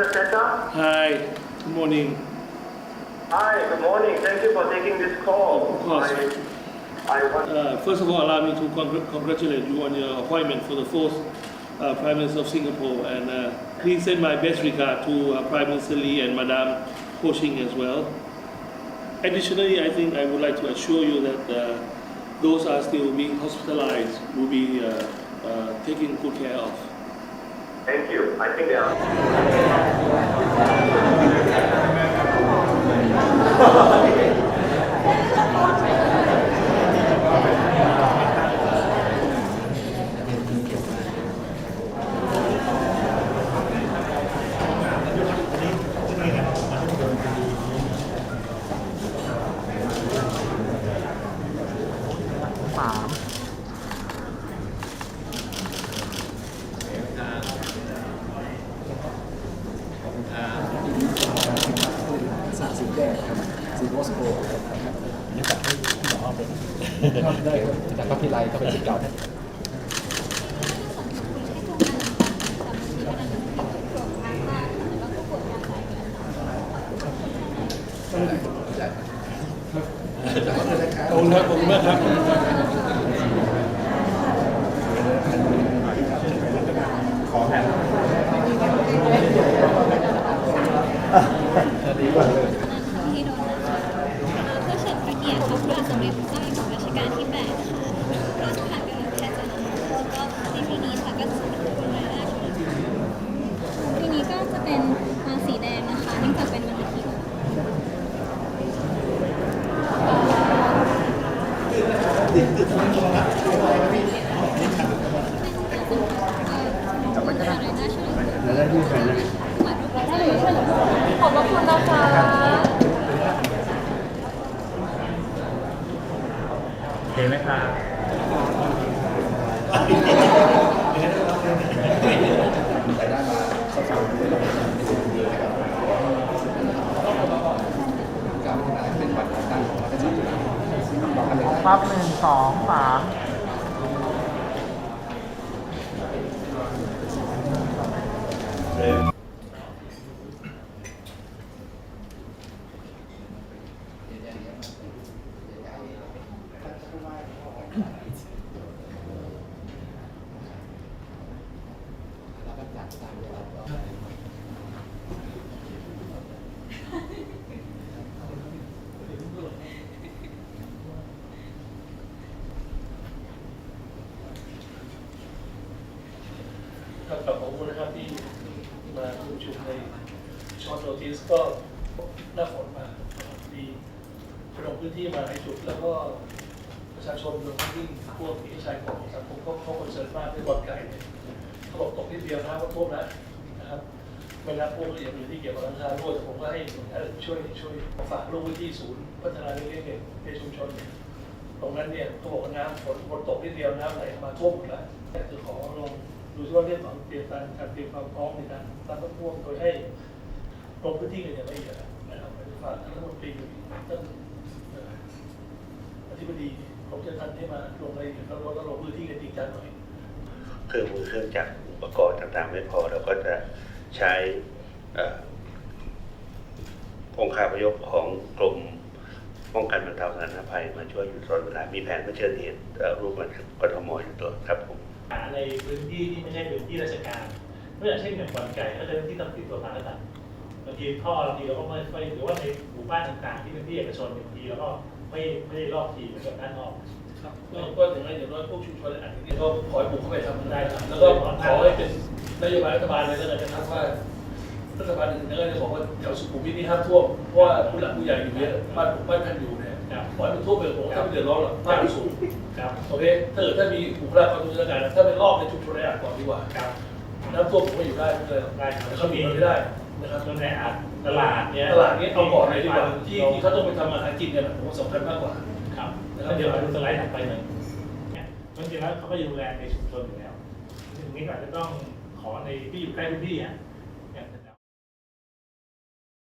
Hi, good morning. Hi, good morning. Thank you for taking this call. Of course. I, I want Uh, first of all, allow me to congr- congratulate you on your appointment for the fourth uh, Prime Minister of Singapore. And uh, please send my best regard to uh, Prime Minister Lee and Madame Ho Ching as well. Additionally, I think I would like to assure you that uh, those are still being hospitalized will be uh, uh, taken good care of. Thank you. I think they ครับสีโมสโกนี่จับให้พี่หมอเป็นได้ครับจากพระพิไลก็เป็นสีเก่าขอบคุณครับขอบคุณมากครับที่โดนนะคะเพื่อเฉลิมพระเกียรติพระบาทสมเด็จพระเจ้าอยู่หัวรัชกาลที่ 8 ค่ะพระราชทานกำลังแพทย์จันทร์แล้วก็ในปีนี้ค่ะก็จะเป็นคนรายได้ชนปีนี้ก็จะเป็นมาสีแดงนะคะเนื่องจากเป็นวันอาทิตย์ จับไปก็ได้ รายได้ชน แล้วได้ที่ใครนะขอบคุณนะคะเห็นไหมครับส่ได้มาเข้าสู่การพันาเป็นบัตรต่างรัฐบาลบอยนะปั๊บหนึ่งสองสาม ครับขอบคุณนะครับที่ มาร่วมประชุมในช็อตโนติสก็หน้าฝนมาดีลงพื้นที่มาในจุด แล้วก็ประชาชนรวมทั้งพวกที่ใช้ของสังคมก็เขาคอนเซิร์นมากในบ่อนไก่เนี่ยเขาบอกตกนิดเดียวนะว่าท่วมแล้วนะครับไม่นับพวกละเอียดอื่นที่เกี่ยวกับราคารั่วแต่ผมก็ให้ช่วยช่วยฝากลงพื้นที่ศูนย์พัฒนาเล็กๆเนี่ยในชุมชนเนี่ยตรงนั้นเนี่ยเขาบอกว่าน้ำฝนฝนตกนิดเดียวน้ำไหลมาท่วมหมดแล้วอยากจะขอลง ดูซิว่าเรื่องของเตรียมการการเตรียมความพร้อมในการตั้งต้นท่วมโดยให้ลงพื้นที่กันอย่างละเอียดนะครับฝากท่านรัฐมนตรีท่านอ่ออธิบดีผมจะท่านให้มาลงรายละเอียดแล้วเราก็ลงพื้นที่กันจริงจังหน่อยเครื่องมือเครื่องจักรอุปกรณ์ต่างๆ ไม่พอเราก็จะใช้องค์คาพยพของกรมป้องกันบรรเทาสาธารณภัยมาช่วยอยู่ตลอดเวลา มีแผนเผชิญเหตุเอ่อร่วมกันกับกทมอยู่ตัวครับผม ในพื้นที่ที่ไม่ใช่พื้นที่ราชการไม่อย่างเช่นอย่างบ่อนไก่ก็เป็นที่ต้องติดตัวมาแล้วกันบางทีท่อบางทีเราก็ไม่ไม่หรือว่าในหมู่บ้านต่างๆ ที่เป็นที่เอกชนบางทีเราก็ไม่ไม่ได้รอบทีเหมือนกับด้านนอกครับก็ก็ถึงนั้นอย่างน้อยพวกชุมชนอันนี้ก็ขอให้บุกเข้าไปทำได้ครับแล้วก็ขอให้เป็นนโยบายรัฐบาลเลยแล้วกันนะครับว่ารัฐบาลอื่นก็จะบอกว่าแถวสุขุมวิทนี่ห้ามท่วมเพราะว่าผู้หลักผู้ใหญ่อยู่เยอะบ้านผมบ้านท่านอยู่เนี่ย ครับขอให้มันท่วมไปผมถ้าไม่เดือดร้อนหรอกบ้านมันสูงครับโอเคถ้าเกิดถ้ามีบุคลากรทางราชการถ้าเป็นรอบในชุมชนในอ่างก่อนดีกว่าครับน้ำท่วมผมก็อยู่ได้ไม่เป็นไรหรอกได้ครับแต่เขามีไม่ได้นะครับจนในอาจตลาดเนี้ยตลาดนี้เอาก่อนเลยดีกว่าที่ที่เขาต้องไปทำอาหารกินกันอะผมว่าสำคัญมากกว่าครับแล้วเดี๋ยวเราดูสไลด์ถัดไปหน่อยเนี่ยจริงๆแล้วเขาก็ดูแลในชุมชนอยู่แล้วทีนี้ก็อาจจะต้องขอในที่อยู่ใกล้พื้นที่อะ